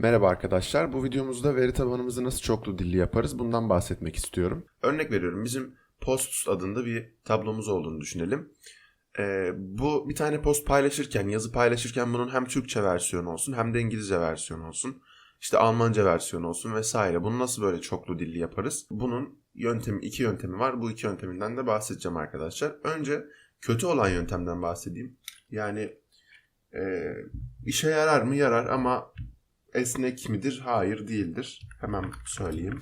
Merhaba arkadaşlar. Bu videomuzda veri tabanımızı nasıl çoklu dilli yaparız bundan bahsetmek istiyorum. Örnek veriyorum bizim post adında bir tablomuz olduğunu düşünelim. Ee, bu bir tane post paylaşırken, yazı paylaşırken bunun hem Türkçe versiyonu olsun hem de İngilizce versiyonu olsun. işte Almanca versiyonu olsun vesaire. Bunu nasıl böyle çoklu dilli yaparız? Bunun yöntemi, iki yöntemi var. Bu iki yönteminden de bahsedeceğim arkadaşlar. Önce kötü olan yöntemden bahsedeyim. Yani e, işe yarar mı? Yarar ama esnek midir? Hayır değildir. Hemen söyleyeyim.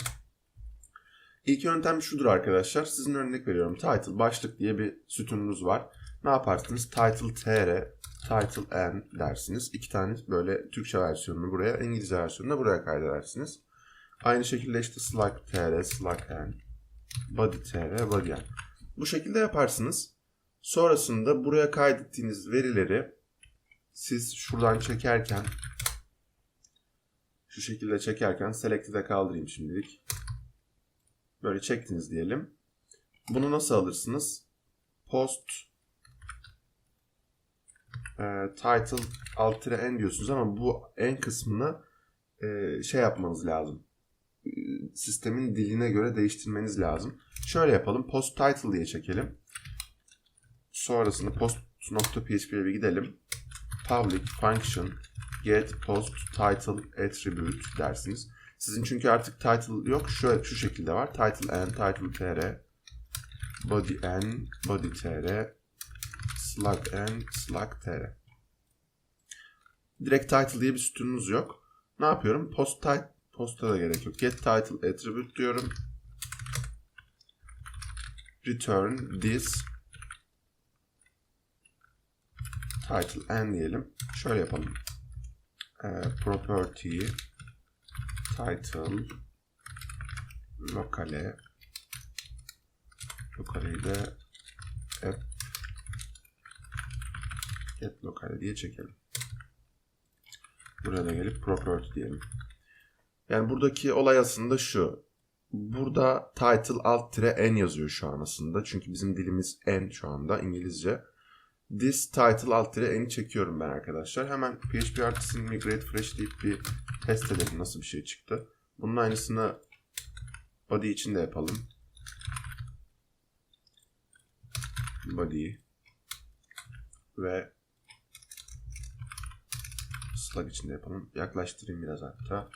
İlk yöntem şudur arkadaşlar. Sizin örnek veriyorum. Title, başlık diye bir sütununuz var. Ne yaparsınız? Title tr, title n dersiniz. İki tane böyle Türkçe versiyonunu buraya, İngilizce versiyonunu da buraya kaydedersiniz. Aynı şekilde işte slug tr, slug n, body tr, body n. Bu şekilde yaparsınız. Sonrasında buraya kaydettiğiniz verileri siz şuradan çekerken şu şekilde çekerken selected'e kaldırayım şimdilik. Böyle çektiniz diyelim. Bunu nasıl alırsınız? Post e, title alt tire n diyorsunuz ama bu n kısmını e, şey yapmanız lazım. E, Sistemin diline göre değiştirmeniz lazım. Şöyle yapalım. Post title diye çekelim. Sonrasında post.php'ye bir gidelim. Public function get post title attribute dersiniz. Sizin çünkü artık title yok. Şu, şu şekilde var. Title n, title tr, body n, body tr, slug n, slug tr. Direkt title diye bir sütununuz yok. Ne yapıyorum? Post title posta da gerek yok. Get title attribute diyorum. Return this title n diyelim. Şöyle yapalım. Ee, property title lokale lokaleyi de app get lokale diye çekelim. Buraya da gelip property diyelim. Yani buradaki olay aslında şu. Burada title alt tire n yazıyor şu an aslında. Çünkü bizim dilimiz n şu anda İngilizce. This title alt tire n'i çekiyorum ben arkadaşlar. Hemen PHP Artist'in migrate fresh deyip bir test edelim nasıl bir şey çıktı. Bunun aynısını body için de yapalım. Body ve slug için de yapalım. Yaklaştırayım biraz hatta.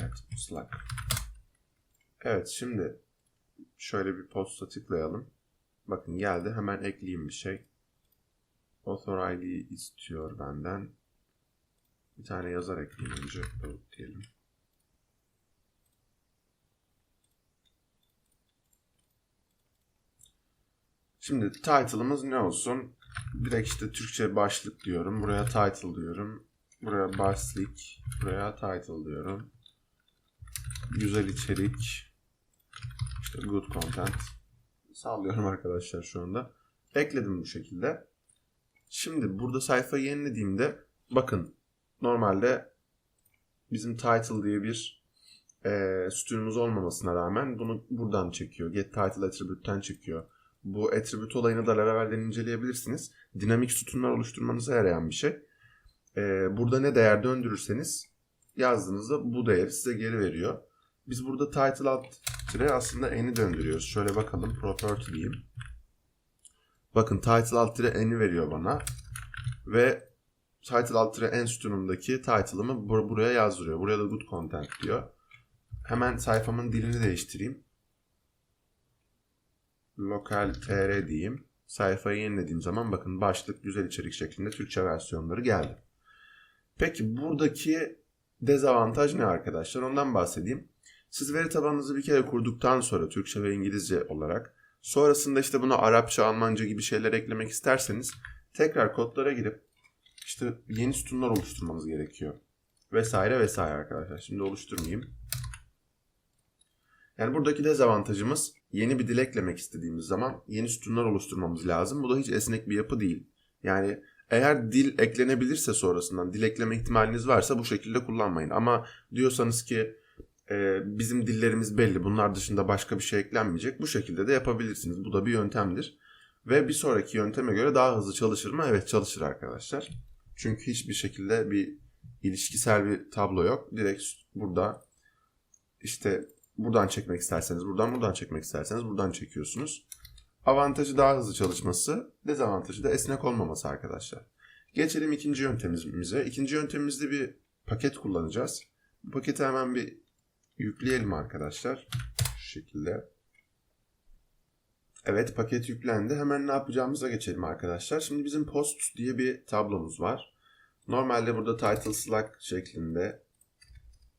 Evet, slug. Evet, şimdi şöyle bir posta tıklayalım. Bakın geldi. Hemen ekleyeyim bir şey. Author ID istiyor benden. Bir tane yazar ekleyeyim önce. Diyelim. Şimdi title'ımız ne olsun? Direkt işte Türkçe başlık diyorum. Buraya title diyorum. Buraya başlık. Buraya title diyorum. Güzel içerik. İşte good content. Sallıyorum arkadaşlar şu anda. Ekledim bu şekilde. Şimdi burada sayfayı yenilediğimde bakın normalde bizim title diye bir e, sütunumuz olmamasına rağmen bunu buradan çekiyor. Get title attribute'ten çekiyor. Bu attribute olayını da Laravel'den inceleyebilirsiniz. Dinamik sütunlar oluşturmanıza yarayan bir şey. E, burada ne değer döndürürseniz yazdığınızda bu değeri size geri veriyor. Biz burada title alt aslında n'i döndürüyoruz. Şöyle bakalım property diyeyim. Bakın title alt tire n'i veriyor bana. Ve title alt tire n sütunumdaki title'ımı bur- buraya yazdırıyor. Buraya da good content diyor. Hemen sayfamın dilini değiştireyim. Lokal tr diyeyim. Sayfayı yenilediğim zaman bakın başlık güzel içerik şeklinde Türkçe versiyonları geldi. Peki buradaki dezavantaj ne arkadaşlar? Ondan bahsedeyim. Siz veri tabanınızı bir kere kurduktan sonra Türkçe ve İngilizce olarak sonrasında işte buna Arapça, Almanca gibi şeyler eklemek isterseniz tekrar kodlara girip işte yeni sütunlar oluşturmanız gerekiyor. Vesaire vesaire arkadaşlar. Şimdi oluşturmayayım. Yani buradaki dezavantajımız yeni bir dil eklemek istediğimiz zaman yeni sütunlar oluşturmamız lazım. Bu da hiç esnek bir yapı değil. Yani eğer dil eklenebilirse sonrasından dil ekleme ihtimaliniz varsa bu şekilde kullanmayın. Ama diyorsanız ki e, bizim dillerimiz belli bunlar dışında başka bir şey eklenmeyecek bu şekilde de yapabilirsiniz. Bu da bir yöntemdir. Ve bir sonraki yönteme göre daha hızlı çalışır mı? Evet çalışır arkadaşlar. Çünkü hiçbir şekilde bir ilişkisel bir tablo yok. Direkt burada işte buradan çekmek isterseniz buradan buradan çekmek isterseniz buradan çekiyorsunuz. Avantajı daha hızlı çalışması, dezavantajı da esnek olmaması arkadaşlar. Geçelim ikinci yöntemimize. İkinci yöntemimizde bir paket kullanacağız. Bu paketi hemen bir yükleyelim arkadaşlar. Şu şekilde. Evet paket yüklendi. Hemen ne yapacağımıza geçelim arkadaşlar. Şimdi bizim post diye bir tablomuz var. Normalde burada title slack şeklinde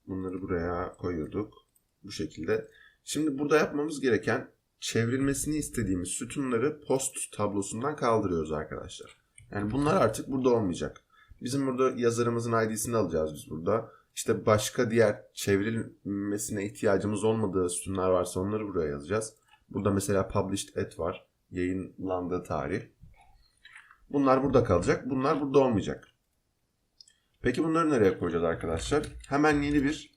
bunları buraya koyuyorduk. Bu şekilde. Şimdi burada yapmamız gereken çevrilmesini istediğimiz sütunları post tablosundan kaldırıyoruz arkadaşlar. Yani bunlar artık burada olmayacak. Bizim burada yazarımızın ID'sini alacağız biz burada. İşte başka diğer çevrilmesine ihtiyacımız olmadığı sütunlar varsa onları buraya yazacağız. Burada mesela published at var. Yayınlandığı tarih. Bunlar burada kalacak. Bunlar burada olmayacak. Peki bunları nereye koyacağız arkadaşlar? Hemen yeni bir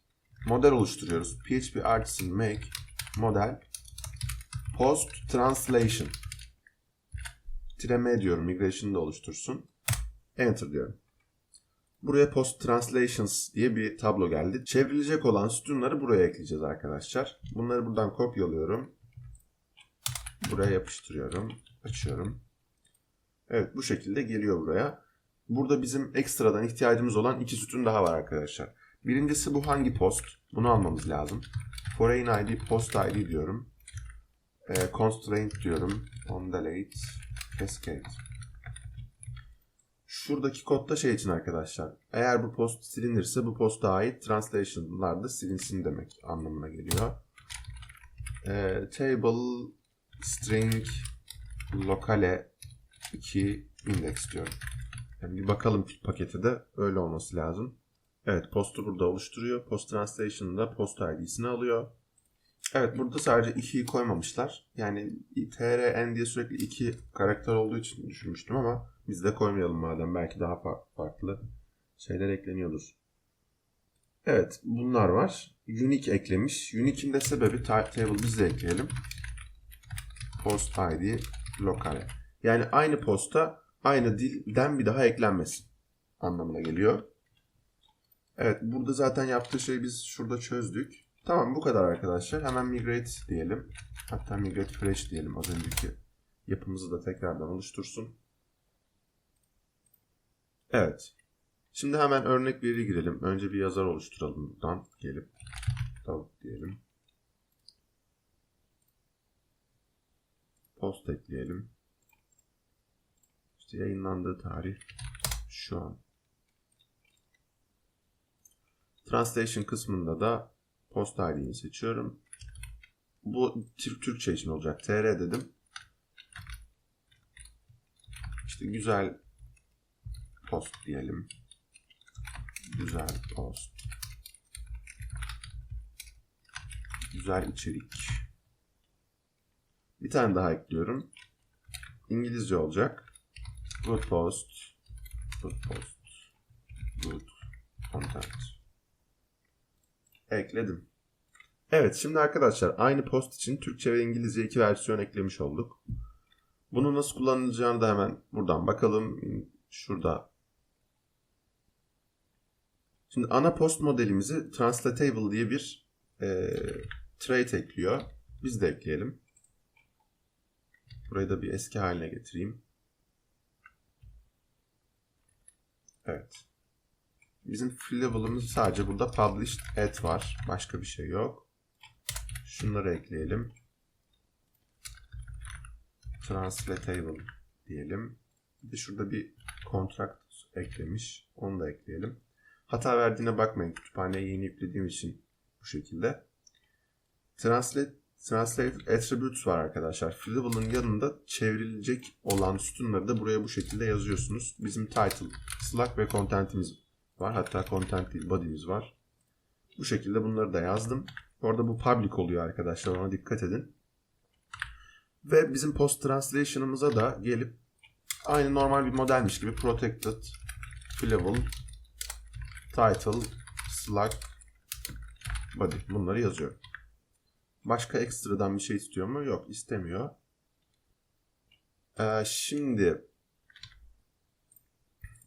model oluşturuyoruz. PHP Artisan make model post translation tire diyorum. Migration'ı da oluştursun. Enter diyorum. Buraya post translations diye bir tablo geldi. Çevrilecek olan sütunları buraya ekleyeceğiz arkadaşlar. Bunları buradan kopyalıyorum. Buraya yapıştırıyorum. Açıyorum. Evet bu şekilde geliyor buraya. Burada bizim ekstradan ihtiyacımız olan iki sütun daha var arkadaşlar. Birincisi bu hangi post? Bunu almamız lazım. Foreign ID, post ID diyorum. E, constraint diyorum. On delete, cascade. Şuradaki kodda şey için arkadaşlar. Eğer bu post silinirse bu posta ait translation'lar da silinsin demek anlamına geliyor. E, table string locale 2 index diyorum. Yani bir bakalım paketi de öyle olması lazım. Evet postu burada oluşturuyor. Post translation'da post ID'sini alıyor. Evet burada sadece 2'yi koymamışlar. Yani TRN diye sürekli 2 karakter olduğu için düşünmüştüm ama biz de koymayalım madem. Belki daha farklı şeyler ekleniyordur. Evet bunlar var. Unique eklemiş. Unique'in de sebebi table biz de ekleyelim. Post ID lokale. Yani aynı posta aynı dilden bir daha eklenmesin anlamına geliyor. Evet burada zaten yaptığı şeyi biz şurada çözdük. Tamam bu kadar arkadaşlar. Hemen migrate diyelim. Hatta migrate fresh diyelim az önceki yapımızı da tekrardan oluştursun. Evet. Şimdi hemen örnek veri girelim. Önce bir yazar oluşturalım buradan gelip tavuk diyelim. Post ekleyelim. İşte yayınlandığı tarih şu an. Translation kısmında da post ID'ni seçiyorum. Bu Türk Türkçe için olacak. TR dedim. İşte güzel post diyelim. Güzel post. Güzel içerik. Bir tane daha ekliyorum. İngilizce olacak. Good post. Good post. Good content ekledim. Evet şimdi arkadaşlar aynı post için Türkçe ve İngilizce iki versiyon eklemiş olduk. Bunu nasıl kullanılacağını da hemen buradan bakalım. Şurada. Şimdi ana post modelimizi translatable diye bir e, trait ekliyor. Biz de ekleyelim. Burayı da bir eski haline getireyim. Evet. Bizim fillable'ımız sadece burada published at var. Başka bir şey yok. Şunları ekleyelim. Translatable diyelim. Bir de şurada bir contract eklemiş. Onu da ekleyelim. Hata verdiğine bakmayın. Kütüphaneye yeni yüklediğim için bu şekilde. Translate Translate Attributes var arkadaşlar. Fillable'ın yanında çevrilecek olan sütunları da buraya bu şekilde yazıyorsunuz. Bizim title, Slack ve content'imiz var. Hatta content değil body'miz var. Bu şekilde bunları da yazdım. Orada bu public oluyor arkadaşlar. Ona dikkat edin. Ve bizim post translation'ımıza da gelip aynı normal bir modelmiş gibi protected level title slack body bunları yazıyor. Başka ekstradan bir şey istiyor mu? Yok istemiyor. Ee, şimdi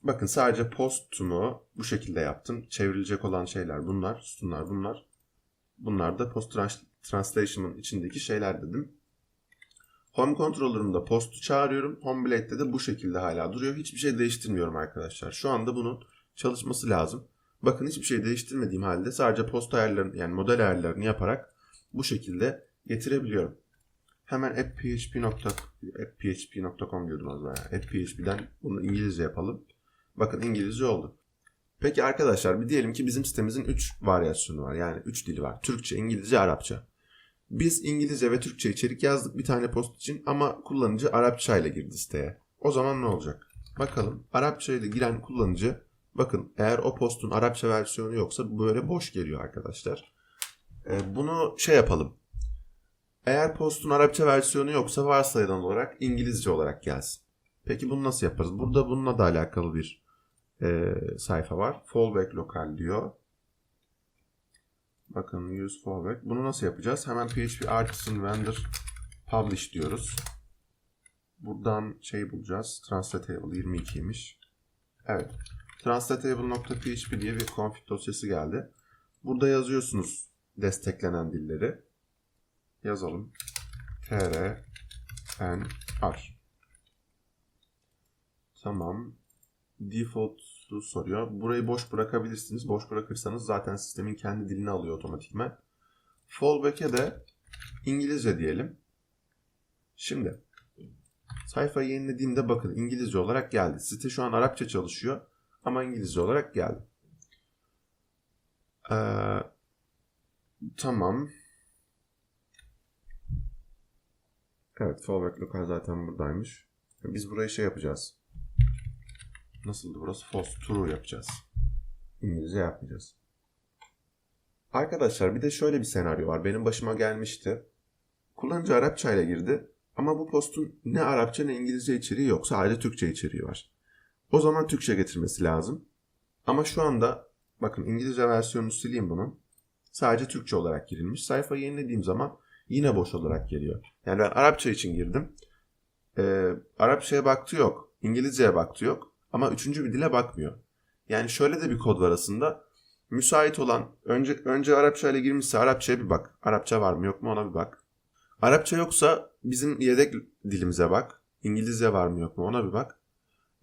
Bakın sadece postumu bu şekilde yaptım. Çevrilecek olan şeyler bunlar, sütunlar bunlar. Bunlar da post trans- translation'ın içindeki şeyler dedim. Home controller'ımda postu çağırıyorum. Home blade'de de bu şekilde hala duruyor. Hiçbir şey değiştirmiyorum arkadaşlar. Şu anda bunun çalışması lazım. Bakın hiçbir şey değiştirmediğim halde sadece post ayarlarını yani model ayarlarını yaparak bu şekilde getirebiliyorum. Hemen appphp.com diyordum az daha. Appphp'den bunu İngilizce yapalım. Bakın İngilizce oldu. Peki arkadaşlar bir diyelim ki bizim sitemizin 3 varyasyonu var. Yani 3 dili var. Türkçe, İngilizce, Arapça. Biz İngilizce ve Türkçe içerik yazdık bir tane post için ama kullanıcı Arapça ile girdi siteye. O zaman ne olacak? Bakalım Arapça ile giren kullanıcı bakın eğer o postun Arapça versiyonu yoksa böyle boş geliyor arkadaşlar. Ee, bunu şey yapalım. Eğer postun Arapça versiyonu yoksa varsayılan olarak İngilizce olarak gelsin. Peki bunu nasıl yaparız? Burada bununla da alakalı bir e, sayfa var. Fallback lokal diyor. Bakın use fallback. Bunu nasıl yapacağız? Hemen PHP artisan vendor publish diyoruz. Buradan şey bulacağız. Translatable 22'ymiş. Evet. Translatable.php diye bir config dosyası geldi. Burada yazıyorsunuz desteklenen dilleri. Yazalım. tr r Tamam. Default'u soruyor. Burayı boş bırakabilirsiniz. Boş bırakırsanız zaten sistemin kendi dilini alıyor otomatikman. Fallback'e de İngilizce diyelim. Şimdi sayfayı yenilediğimde bakın İngilizce olarak geldi. Site şu an Arapça çalışıyor ama İngilizce olarak geldi. Ee, tamam. Evet fallback lokal zaten buradaymış. Biz burayı şey yapacağız. Nasıldı burası? False true yapacağız. İngilizce yapmayacağız. Arkadaşlar bir de şöyle bir senaryo var. Benim başıma gelmişti. Kullanıcı Arapça ile girdi. Ama bu postun ne Arapça ne İngilizce içeriği yok. Sadece Türkçe içeriği var. O zaman Türkçe getirmesi lazım. Ama şu anda bakın İngilizce versiyonunu sileyim bunun. Sadece Türkçe olarak girilmiş. Sayfayı yenilediğim zaman yine boş olarak geliyor. Yani ben Arapça için girdim. Ee, Arapçaya baktı yok. İngilizceye baktı yok. Ama üçüncü bir dile bakmıyor. Yani şöyle de bir kod var aslında. Müsait olan önce önce Arapça ile girmişse Arapçaya bir bak. Arapça var mı yok mu ona bir bak. Arapça yoksa bizim yedek dilimize bak. İngilizce var mı yok mu ona bir bak.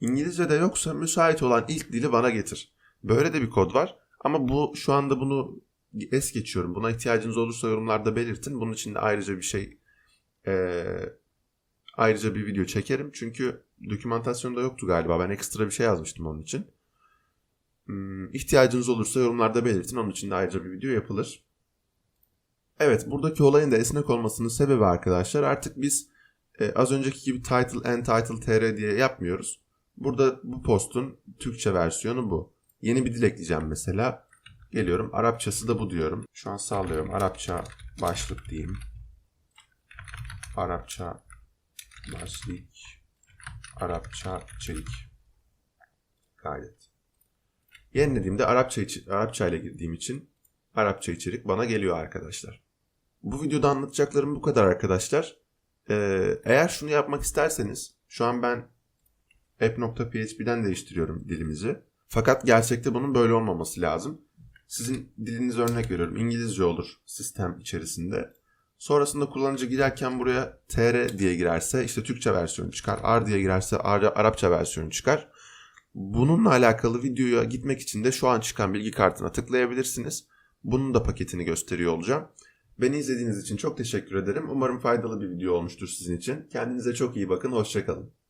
İngilizce de yoksa müsait olan ilk dili bana getir. Böyle de bir kod var. Ama bu şu anda bunu es geçiyorum. Buna ihtiyacınız olursa yorumlarda belirtin. Bunun için de ayrıca bir şey eee, ayrıca bir video çekerim. Çünkü dokümantasyonda yoktu galiba. Ben ekstra bir şey yazmıştım onun için. Hmm, ihtiyacınız olursa yorumlarda belirtin. Onun için de ayrıca bir video yapılır. Evet buradaki olayın da esnek olmasının sebebi arkadaşlar artık biz e, az önceki gibi title and title tr diye yapmıyoruz. Burada bu postun Türkçe versiyonu bu. Yeni bir dil ekleyeceğim mesela. Geliyorum Arapçası da bu diyorum. Şu an sallıyorum. Arapça başlık diyeyim. Arapça başlık. Arapça içerik. Gayet. Yenilediğimde Arapça, Arapça ile girdiğim için Arapça içerik bana geliyor arkadaşlar. Bu videoda anlatacaklarım bu kadar arkadaşlar. Ee, eğer şunu yapmak isterseniz şu an ben app.php'den değiştiriyorum dilimizi. Fakat gerçekte bunun böyle olmaması lazım. Sizin diliniz örnek veriyorum İngilizce olur sistem içerisinde. Sonrasında kullanıcı girerken buraya tr diye girerse işte Türkçe versiyonu çıkar. R diye girerse Ar- Arapça versiyonu çıkar. Bununla alakalı videoya gitmek için de şu an çıkan bilgi kartına tıklayabilirsiniz. Bunun da paketini gösteriyor olacağım. Beni izlediğiniz için çok teşekkür ederim. Umarım faydalı bir video olmuştur sizin için. Kendinize çok iyi bakın. Hoşçakalın.